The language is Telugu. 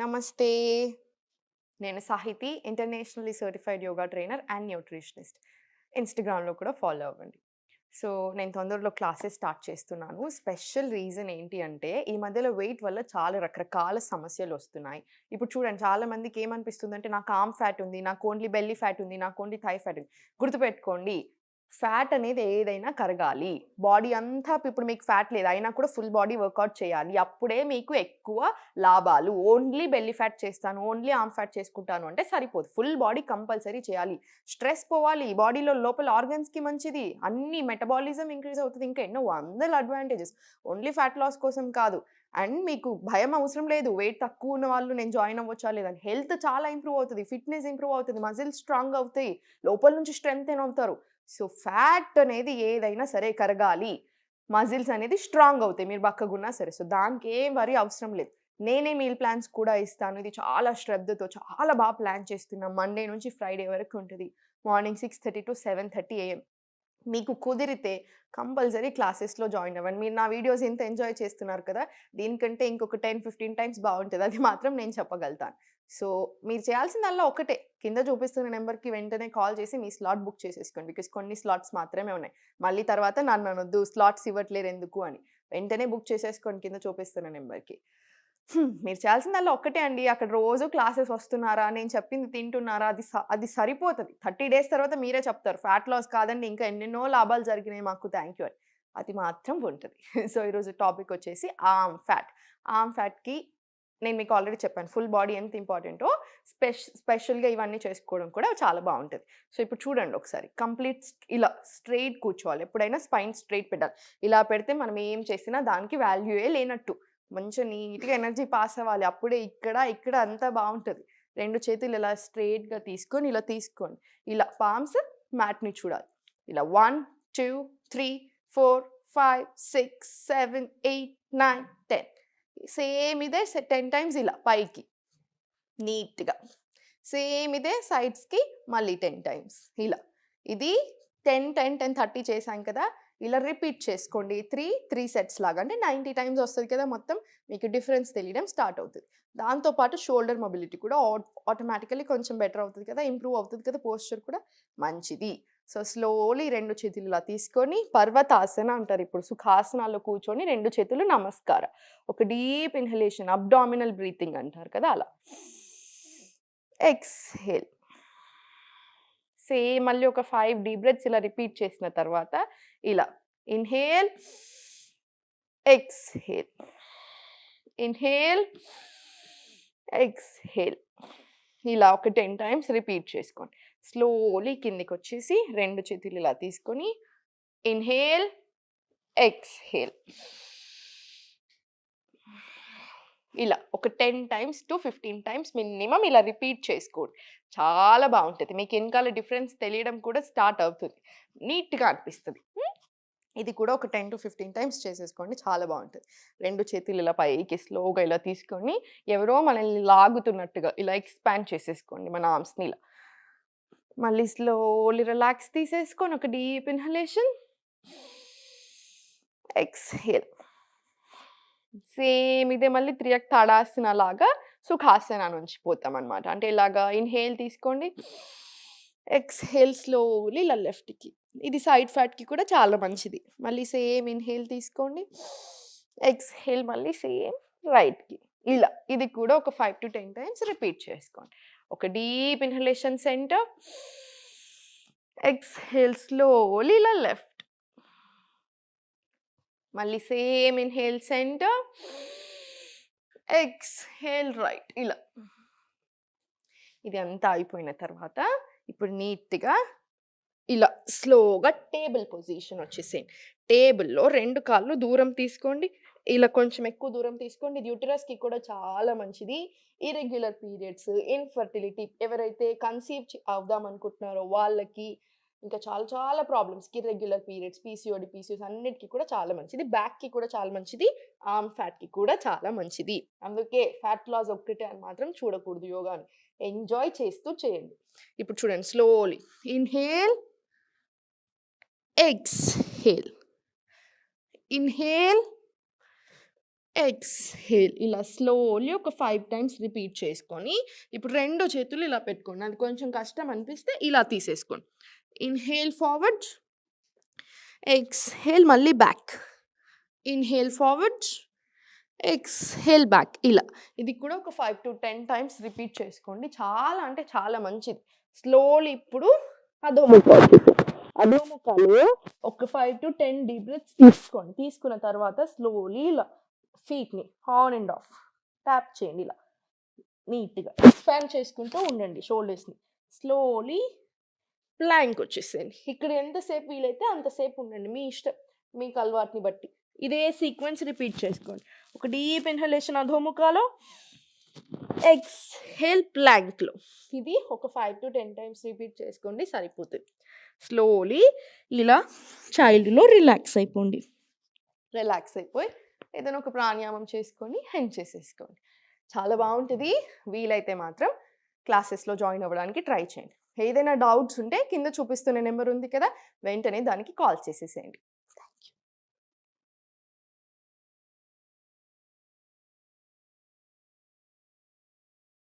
నమస్తే. నేను Sahithi internationally certified yoga trainer and nutritionist. ఇన్స్టాగ్రామ్లో కూడా ఫాలో అవ్వండి. సో నేను తొందరలో క్లాసెస్ స్టార్ట్ చేస్తున్నాను. స్పెషల్ రీజన్ ఏంటి అంటే ఈ మధ్యలో వెయిట్ వల్ల చాలా రకరకాల సమస్యలు వస్తున్నాయి. ఇప్పుడు చూడండి చాలా మందికి ఏమనిపిస్తుంది అంటే నాకు ఆమ్ ఫ్యాట్ ఉంది నాకు ఓన్లీ బెల్లీ ఫ్యాట్ ఉంది నాకు ఓన్లీ థై ఫ్యాట్ ఉంది. గుర్తుపెట్టుకోండి ఫ్యాట్ అనేది ఏదైనా కరగాలి. బాడీ అంతా ఇప్పుడు మీకు ఫ్యాట్ లేదు అయినా కూడా ఫుల్ బాడీ వర్కౌట్ చేయాలి. అప్పుడే మీకు ఎక్కువ లాభాలు. ఓన్లీ బెల్లీ ఫ్యాట్ చేస్తాను ఓన్లీ ఆమ్ ఫ్యాట్ చేసుకుంటాను అంటే సరిపోదు. ఫుల్ బాడీ కంపల్సరీ చేయాలి. స్ట్రెస్ పోవాలి. బాడీలో లోపల ఆర్గన్స్కి మంచిది. అన్ని మెటబాలిజం ఇంక్రీజ్ అవుతుంది. ఇంకా ఎన్నో వందల అడ్వాంటేజెస్. ఓన్లీ ఫ్యాట్ లాస్ కోసం కాదు. అండ్ మీకు భయం అవసరం లేదు. వెయిట్ తక్కువ ఉన్న వాళ్ళు నేను జాయిన్ అవ్వచ్చా లేదని హెల్త్ చాలా ఇంప్రూవ్ అవుతుంది. ఫిట్నెస్ ఇంప్రూవ్ అవుతుంది. మజిల్స్ స్ట్రాంగ్ అవుతాయి. లోపల నుంచి స్ట్రెంగ్త్ అవుతారు. సో ఫ్యాట్ అనేది ఏదైనా సరే కరగాలి. మజిల్స్ అనేది స్ట్రాంగ్ అవుతాయి. మీరు బక్కగున్నా సరే. సో దానికి ఏం వరి అవసరం లేదు. నేనే మీల్ ప్లాన్స్ కూడా ఇస్తాను. ఇది చాలా శ్రద్ధతో చాలా బాగా ప్లాన్ చేస్తున్నాం. మండే నుంచి ఫ్రైడే వరకు ఉంటుంది. Morning six thirty to seven thirty AM. మీకు కుదిరితే కంపల్సరీ క్లాసెస్లో జాయిన్ అవ్వండి. మీరు నా వీడియోస్ ఎంత ఎంజాయ్ చేస్తున్నారు కదా దీనికంటే ఇంకొక టెన్ ఫిఫ్టీన్ టైమ్స్ బాగుంటుంది. అది మాత్రం నేను చెప్పగలుగుతాను. సో మీరు చేయాల్సిందల్లా ఒకటే. కింద చూపిస్తున్న నెంబర్కి వెంటనే కాల్ చేసి మీ స్లాట్ బుక్ చేసేసుకోండి. బికాస్ కొన్ని స్లాట్స్ మాత్రమే ఉన్నాయి. మళ్ళీ తర్వాత నన్ను అనొద్దు. స్లాట్స్ ఇవ్వట్లేరు ఎందుకు అని. వెంటనే బుక్ చేసేసుకోండి కింద చూపిస్తున్న నెంబర్కి. మీరు చేయాల్సిందల్లా ఒక్కటే అండి. అక్కడ రోజు క్లాసెస్ వస్తున్నారా? నేను చెప్పింది తింటున్నారా? అది అది సరిపోతుంది. థర్టీ డేస్ తర్వాత మీరే చెప్తారు. ఫ్యాట్ లాస్ కాదండి. ఇంకా ఎన్నెన్నో లాభాలు జరిగినాయి మాకు. థ్యాంక్ యూ అని. అది మాత్రం ఉంటుంది. సో ఈరోజు టాపిక్ వచ్చేసి ఆమ్ ఫ్యాట్. ఆమ్ ఫ్యాట్కి నేను మీకు ఆల్రెడీ చెప్పాను. ఫుల్ బాడీ ఎంత ఇంపార్టెంటో స్పెష స్పెషల్గా ఇవన్నీ చేసుకోవడం కూడా చాలా బాగుంటుంది. సో ఇప్పుడు చూడండి ఒకసారి. కంప్లీట్ ఇలా స్ట్రైట్ కూర్చోవాలి. ఎప్పుడైనా స్పైన్ స్ట్రైట్ పెట్టాలి. ఇలా పెడితే మనం ఏం చేసినా దానికి వాల్యూయే లేనట్టు. మంచిగా నీట్గా ఎనర్జీ పాస్ అవ్వాలి. అప్పుడే ఇక్కడ ఇక్కడ అంతా బాగుంటుంది రెండు చేతులు ఇలా స్ట్రెయిట్గా తీసుకొని ఇలా తీసుకోండి. ఇలా పామ్స్ మ్యాట్ని చూడాలి. ఇలా one two three four five six seven eight nine ten. Same ఇదే టెన్ టైమ్స్ ఇలా పైకి. నీట్గా. సేమ్ ఇదే సైడ్స్కి మళ్ళీ టెన్ టైమ్స్. ఇలా. ఇది టెన్ టెన్ టెన్ థర్టీ చేశాం కదా ఇలా రిపీట్ చేసుకోండి. త్రీ త్రీ సెట్స్ లాగా. అంటే నైంటీ టైమ్స్ వస్తుంది కదా మొత్తం. మీకు డిఫరెన్స్ తెలియడం స్టార్ట్ అవుతుంది. దాంతోపాటు షోల్డర్ మొబిలిటీ కూడా ఆటోమేటికలీ కొంచెం బెటర్ అవుతుంది కదా. ఇంప్రూవ్ అవుతుంది కదా పోస్చర్ కూడా. మంచిది. సో స్లోలీ రెండు చేతులు ఇలా తీసుకొని పర్వతాసన అంటారు ఇప్పుడు. సుఖాసనాల్లో కూర్చొని రెండు చేతులు నమస్కార. ఒక డీప్ ఇన్హలేషన్ అబ్డామినల్ బ్రీతింగ్ అంటారు కదా అలా. ఎక్స్హేల్ సేమ్ మళ్ళీ ఒక ఫైవ్ డీప్ బ్రెత్స్ ఇలా రిపీట్ చేసిన తర్వాత ఇలా ఇన్హేల్ ఎక్స్హేల్. Inhale exhale. ఇలా ఒక టెన్ టైమ్స్ రిపీట్ చేసుకోండి. స్లోలీ కిందికి వచ్చేసి రెండు చేతులు ఇలా తీసుకొని ఇన్హేల్ ఎక్స్హేల్. ఇలా ఒక ten times to fifteen times minimum ఇలా రిపీట్ చేసుకోండి. చాలా బాగుంటుంది. మీకు వెనకాల డిఫరెన్స్ తెలియడం కూడా స్టార్ట్ అవుతుంది. నీట్గా అనిపిస్తుంది. ఇది కూడా ఒక టెన్ టు ఫిఫ్టీన్ టైమ్స్ చేసేసుకోండి. చాలా బాగుంటుంది. రెండు చేతులు ఇలా పైకి స్లోగా ఇలా తీసుకొని ఎవరో మనల్ని లాగుతున్నట్టుగా ఇలా ఎక్స్పాండ్ చేసేసుకోండి మన ఆర్మ్స్ని ఇలా. మళ్ళీ స్లోలీ రిలాక్స్ తీసేసుకొని ఒక డీప్ ఇన్హలేషన్. ఎక్స్హేల్. సేమ్ ఇదే మళ్ళీ త్రియక్ తాడాసన లాగా సుఖాసన నుంచి పోతాం అనమాట అంటే ఇలాగా ఇన్హేల్ తీసుకోండి ఎక్స్హేల్ స్లోలీ ఇలా లెఫ్ట్కి. ఇది సైడ్ ఫ్యాట్కి కూడా చాలా మంచిది. మళ్ళీ సేమ్ ఇన్హేల్ తీసుకోండి ఎక్స్హేల్ మళ్ళీ సేమ్ రైట్కి. ఇలా ఇది కూడా ఒక five to ten times repeat చేసుకోండి. ఒక deep inhalation centre exhale slowly ఇలా లెఫ్ట్. మళ్ళీ same inhale centre exhale right ఇలా. ఇది అంతా అయిపోయిన తర్వాత ఇప్పుడు నీట్గా ఇలా స్లోగా టేబుల్ పొజిషన్ వచ్చేసేయండి టేబుల్లో రెండు కాళ్ళు దూరం తీసుకోండి. ఇలా కొంచెం ఎక్కువ దూరం తీసుకోండి. ఇది యూటరస్కి కూడా చాలా మంచిది. ఇరెగ్యులర్ పీరియడ్స్ ఇన్ఫర్టిలిటీ ఎవరైతే కన్సీవ్ అవుదాం అనుకుంటున్నారో వాళ్ళకి ఇంకా చాలా చాలా ప్రాబ్లమ్స్కి ఇర్రెగ్యులర్ పీరియడ్స్ పీసీఓడి పీసీఓస్ అన్నిటికీ కూడా చాలా మంచిది. బ్యాక్కి కూడా చాలా మంచిది. ఆర్మ్ ఫ్యాట్కి కూడా చాలా మంచిది. అందుకే ఫ్యాట్ లాస్ ఒక్కటే అని మాత్రం చూడకూడదు యోగాని ఎంజాయ్ చేస్తూ చేయండి. ఇప్పుడు చూడండి slowly. Inhale exhale. Inhale exhale. ఇలా స్లోలీ ఒక ఫైవ్ టైమ్స్ రిపీట్ చేసుకొని, ఇప్పుడు రెండో చేతులు ఇలా పెట్టుకోండి. అది కొంచెం కష్టం అనిపిస్తే ఇలా తీసేసుకోండి. Inhale forward. ఎక్స్‌హేల్ మళ్ళీ back. Inhale forward. Exhale back ఇలా. ఇది కూడా ఒక 5-10 టైమ్స్ రిపీట్ చేసుకోండి. చాలా అంటే చాలా మంచిది. స్లోలీ ఇప్పుడు అధోముఖాలు. అధోముఖాలు ఒక 5-10 డీప్ బ్రెత్స్ తీసుకోండి. తీసుకున్న తర్వాత స్లోలీ ఇలా ఫీట్‌ని ఆన్ అండ్ ఆఫ్ ట్యాప్ చేయండి ఇలా. నీట్‌గా ఎక్స్‌పాండ్ చేసుకుంటూ ఉండండి షోల్డర్స్‌ని. స్లోలీ ప్లాంక్ వచ్చేసేయండి. ఇక్కడ ఎంతసేపు వీలైతే అంతసేపు ఉండండి. మీ ఇష్టం. మీకు అలవాటుని బట్టి. ఇదే సీక్వెన్స్ రిపీట్ చేసుకోండి. ఒక డీప్ ఇన్‌హలేషన్ అధోముఖాలో. ఎక్స్‌హేల్ ప్లాంక్‌లో. ఇది ఒక 5-10 టైమ్స్ రిపీట్ చేసుకోండి సరిపోతుంది స్లోలీ ఇలా చైల్డ్‌లో రిలాక్స్ అయిపోండి. రిలాక్స్ అయిపోయి ఏదైనా ఒక ప్రాణాయామం చేసుకొని హెండ్ చేసేసుకోండి. చాలా బాగుంటుంది వీలైతే మాత్రం క్లాసెస్‌లో జాయిన్ అవ్వడానికి ట్రై చేయండి. ఏదైనా డౌట్స్ ఉంటే కింద చూపిస్తున్న నెంబర్ ఉంది కదా! వెంటనే దానికి కాల్ చేసేసేయండి.